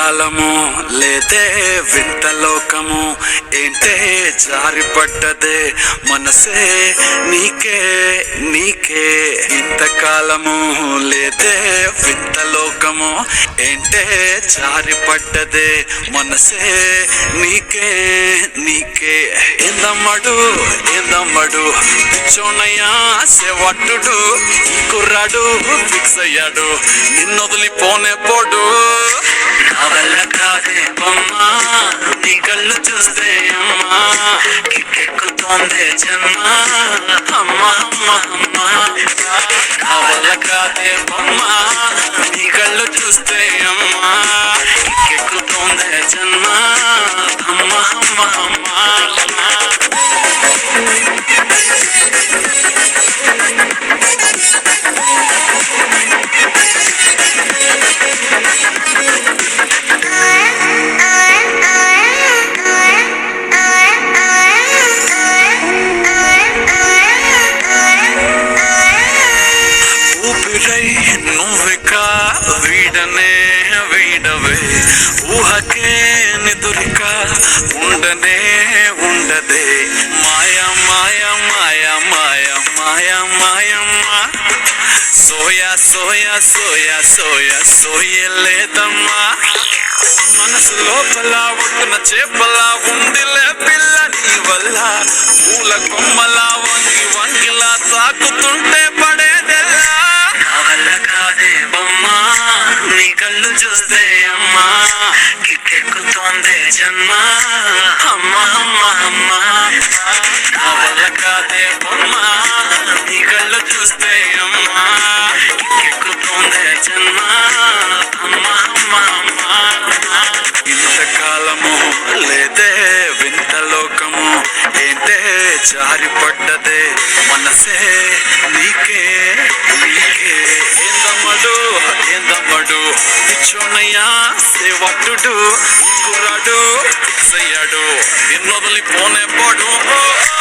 కాలము లేదే వింత లోకము. ఏంటే జారిపడ్డదే మనసే నీకే నీకే. ఇంతకాలము లేదే వింత లోకము. ఏంటే జారిపడ్డదే మనసే నీకే నీకే. ఏందమ్మడు ఏందమ్మడు పిచ్చోనయ్యా సేవట్టుడు ఈ కుర్రాడు ఫిక్స్ అయ్యాడు. నిన్నొదిలిపోనే పోడు. బొమ్మా. నీ కళ్ళు చూస్తే అమ్మా. కిక్కెక్కుతోందే జన్మ అమ్మ అమ్మ అమ్మ. ఉండనే వీడవే ఊహకే నిదురిక ఉండనే ఉండదే. మాయా మాయా మాయా మాయా మాయా మాయమ్మ సోయా సోయా సోయా సోయా సోయలేదమ్మా మనసు లోపల ఒడ్డున చేపలా ఉండిలే పిల్ల నీ వల్ల. పూల కొమ్మలా నీ కళ్ళు చూస్తే అమ్మా కిక్కెక్కుతోందే జన్మ. అమ్మ అమ్మ అమ్మ నా వల్ల కాదే బొమ్మా. నీ కళ్ళు చూస్తే అమ్మా కిక్కెక్కుతోందే జన్మ. అమ్మ అమ్మ అమ్మ ఇంతకాలము లేదే వింత లోకము. ఏంటే జారిపడ్డదే మనసే నీకే నీకే. పిచ్చోనయ్యా సేవట్టుడు కుర్రాడు ఫిక్స్ అయ్యాడు నిన్నొదిలిపోనే పోడు. ఓ, ఓ,